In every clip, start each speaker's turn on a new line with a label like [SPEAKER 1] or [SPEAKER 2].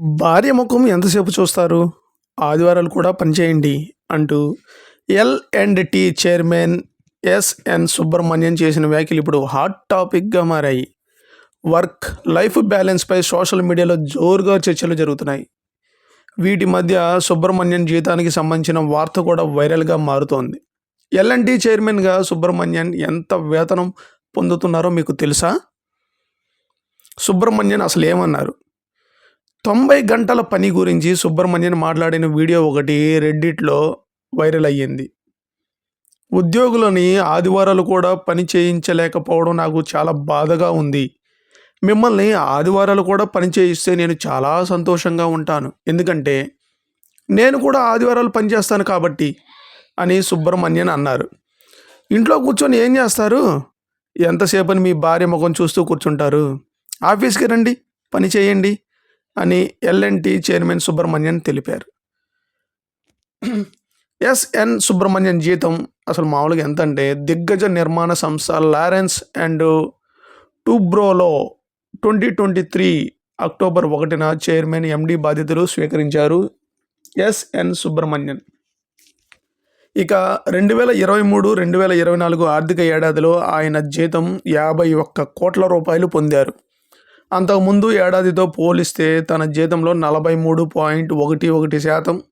[SPEAKER 1] భార్య ముఖం ఎంతసేపు చూస్తారు? ఆదివారాలు కూడా పనిచేయండి అంటూ L and T chairman SN Subrahmanyam చేసిన వ్యాఖ్యలు ఇప్పుడు హాట్ టాపిక్గా మారాయి. వర్క్ లైఫ్ బ్యాలెన్స్పై సోషల్ మీడియాలో జోరుగా చర్చలు జరుగుతున్నాయి. వీటి మధ్య సుబ్రహ్మణ్యం జీతానికి సంబంధించిన వార్త కూడా వైరల్గా మారుతోంది. ఎల్ఎన్టీ చైర్మన్గా సుబ్రహ్మణ్యన్ ఎంత వేతనం పొందుతున్నారో మీకు తెలుసా? సుబ్రహ్మణ్యన్ అసలు ఏమన్నారు తొంభై గంటల పని గురించి సుబ్రహ్మణ్యన్ మాట్లాడిన వీడియో ఒకటి రెడ్డిట్లో వైరల్ అయ్యింది. ఉద్యోగులని ఆదివారాలు కూడా పని చేయించలేకపోవడం నాకు చాలా బాధగా ఉంది. మిమ్మల్ని ఆదివారాలు కూడా పని చేయిస్తే నేను చాలా సంతోషంగా ఉంటాను. ఎందుకంటే నేను కూడా ఆదివారాలు పనిచేస్తాను కాబట్టి అని సుబ్రహ్మణ్యన్ అన్నారు. ఇంట్లో కూర్చొని ఏం చేస్తారు? ఎంతసేపని మీ భార్య ముఖం చూస్తూ కూర్చుంటారు? ఆఫీస్కి రండి పని చేయండి అని ఎల్ఎన్టీ చైర్మన్ సుబ్రహ్మణ్యన్ తెలిపారు. ఎస్ఎన్ సుబ్రహ్మణ్యన్ జీతం అసలు మామూలుగా ఎంత అంటే దిగ్గజ నిర్మాణ సంస్థ లారెన్స్ అండ్ టూబ్రోలో ట్వంటీ ట్వంటీ త్రీ అక్టోబర్ ఒకటిన చైర్మన్ ఎండి బాధ్యతలు స్వీకరించారు ఎస్ఎన్ సుబ్రహ్మణ్యన్ ఇక రెండు వేల ఇరవై మూడు రెండు వేల ఇరవై నాలుగు ఆర్థిక ఏడాదిలో ఆయన జీతం యాభై ఒక్క కోట్ల రూపాయలు పొందారు. అంతకుముందు ఏడాదితో పోలిస్తే తన జీతంలో నలభై మూడు పాయింట్ ఒకటి ఒకటి శాతం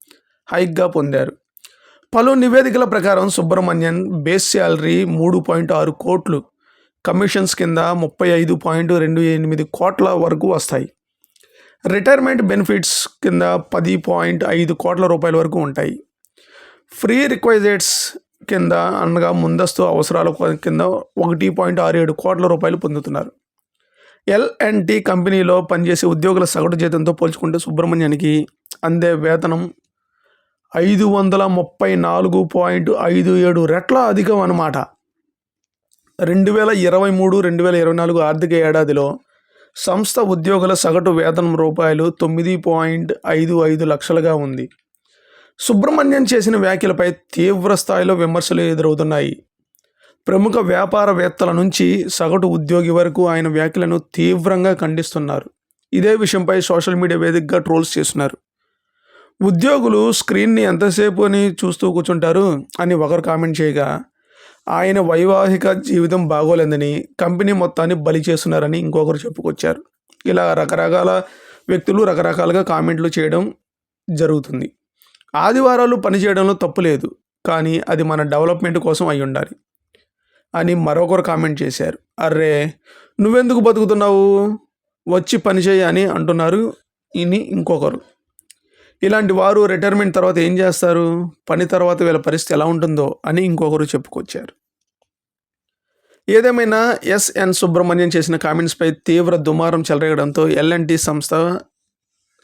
[SPEAKER 1] హైక్గా పొందారు. పలు నివేదికల ప్రకారం సుబ్రహ్మణ్యన్ బేస్ శాలరీ మూడు పాయింట్ ఆరు కోట్లు కమిషన్స్ కింద ముప్పై ఐదు పాయింట్ రెండు ఎనిమిది కోట్ల వరకు వస్తాయి. రిటైర్మెంట్ బెనిఫిట్స్ కింద పది పాయింట్ ఐదు కోట్ల రూపాయల వరకు ఉంటాయి. ఫ్రీ రిక్వైజెట్స్ కింద అనగా ముందస్తు అవసరాల కింద ఒకటి పాయింట్ ఆరు ఏడు కోట్ల రూపాయలు పొందుతున్నారు. ఎల్ అండ్ టీ కంపెనీలో పనిచేసే ఉద్యోగుల సగటు జీతంతో పోల్చుకుంటే సుబ్రహ్మణ్యానికి అందే వేతనం ఐదు వందల ముప్పై నాలుగు పాయింట్ ఐదు ఏడు రెట్ల అధికం అన్నమాట. రెండు వేల ఇరవై మూడు రెండు వేల ఇరవై నాలుగు ఆర్థిక ఏడాదిలో సంస్థ ఉద్యోగుల సగటు వేతనం రూపాయలు తొమ్మిది పాయింట్ ఐదు ఐదు లక్షలుగా ఉంది. సుబ్రహ్మణ్యం చేసిన వ్యాఖ్యలపై తీవ్ర స్థాయిలో విమర్శలు ఎదురవుతున్నాయి. ప్రముఖ వ్యాపారవేత్తల నుంచి సగటు ఉద్యోగి వరకు ఆయన వ్యాఖ్యలను తీవ్రంగా ఖండిస్తున్నారు. ఇదే విషయంపై సోషల్ మీడియా వేదికగా ట్రోల్స్ చేస్తున్నారు. ఉద్యోగులు స్క్రీన్ని ఎంతసేపు అని చూస్తూ కూర్చుంటారు అని ఒకరు కామెంట్ చేయగా ఆయన వైవాహిక జీవితం బాగోలేదని కంపెనీ మొత్తాన్ని బలి చేస్తున్నారని ఇంకొకరు చెప్పుకొచ్చారు. ఇలా రకరకాల వ్యక్తులు రకరకాలుగా కామెంట్లు చేయడం జరుగుతుంది. ఆదివారాలు పనిచేయడంలో తప్పు లేదు కానీ అది మన డెవలప్మెంట్ కోసం అయి ఉండాలి అని మరొకరు కామెంట్ చేశారు. అర్రే నువ్వెందుకు బతుకుతున్నావు? వచ్చి పని చేయి అని అంటున్నారు ఇని ఇంకొకరు. ఇలాంటి వారు రిటైర్మెంట్ తర్వాత ఏం చేస్తారు? పని తర్వాత వీళ్ళ పరిస్థితి ఎలా ఉంటుందో అని ఇంకొకరు చెప్పుకొచ్చారు. ఏదేమైనా ఎస్ఎన్ సుబ్రహ్మణ్యం చేసిన కామెంట్స్పై తీవ్ర దుమారం చెలరేగడంతో ఎల్ఎన్టీ సంస్థ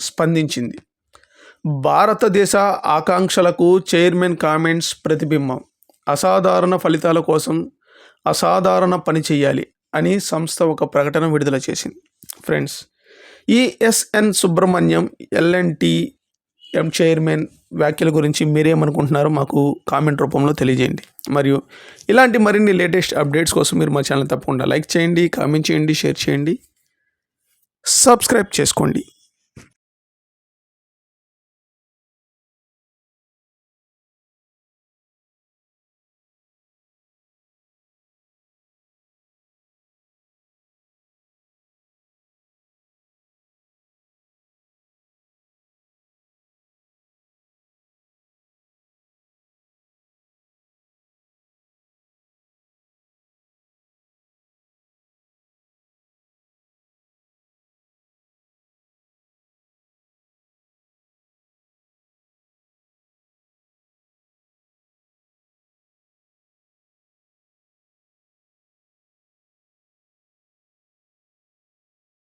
[SPEAKER 1] స్పందించింది. భారతదేశ ఆకాంక్షలకు చైర్మన్ కామెంట్స్ ప్రతిబింబం. అసాధారణ ఫలితాల కోసం అసాధారణ పని చేయాలి అని సంస్థ ఒక ప్రకటన విడుదల చేసింది. ఫ్రెండ్స్ ఈఎస్ఎన్ సుబ్రహ్మణ్యం ఎల్ఎన్టీ ఎం చైర్మన్ వ్యాఖ్యల గురించి మీరేమనుకుంటున్నారో మాకు కామెంట్ రూపంలో తెలియజేయండి. మరియు ఇలాంటి మరిన్ని లేటెస్ట్ అప్డేట్స్ కోసం మీరు మా ఛానల్ తప్పకుండా లైక్ చేయండి కామెంట్ చేయండి షేర్ చేయండి సబ్స్క్రైబ్ చేసుకోండి.